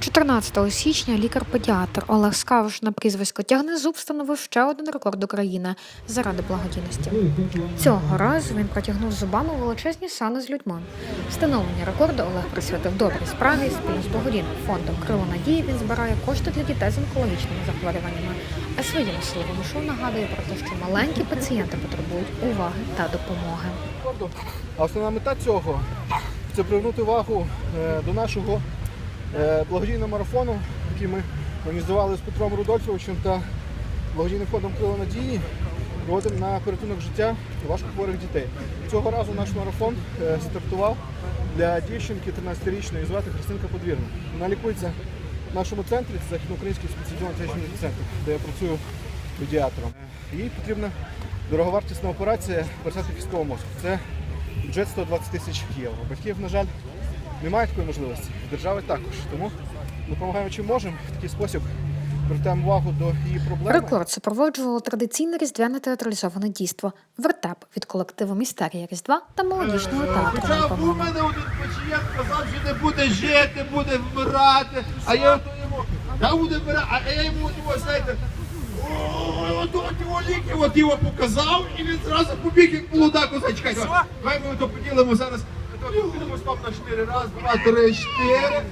14 січня лікар-педіатр Олег Скавиш на прізвисько Тягнезуб встановив ще один рекорд України заради благодійності. Цього разу він протягнув зубами величезні сани з людьми. Встановлення рекорду Олег присвятив добрій справі спільно з благодійним фондом Крило Надії. Він збирає кошти для дітей з онкологічними захворюваннями. А своїм силовим шоу нагадує про те, що маленькі пацієнти потребують уваги та допомоги. А основна мета цього це привернути увагу е, до нашого благодійного марафону, який ми організували з Петром Рудольфовичем та благодійним фондом Крило Надії. Проводимо на порятунок життя важкохворих дітей. Цього разу наш марафон е, стартував для дівчинки 13-річної, звати Христинка Подвірна. Вона лікується в нашому центрі, це західноукраїнський спеціалізований центр, де я працюю педіатром. Е, Їй потрібна дороговартісна операція пересадки кісткового мозку. Це бюджет 120 тисяч євро. Батьків, на жаль, немає такої можливості. Держави також. Тому допомагаємо чим можемо. В такий спосіб звертаємо увагу до її проблеми. Рекорд супроводжувало традиційне різдвяне театралізоване дійство вертеп від колективу Містерія Різдва та молодіжного театру. Хоча був у мене один пацієнт сказав, що не буде жити, буде вмирати. А я ото йому, я буде вмирати, а я йому знаєте, от його ліки, от його показав, і він зразу побіг, як молода коза. Чекай, давай, давай ми то поділимо зараз. Стоп на 4. Раз, два, три, чотири.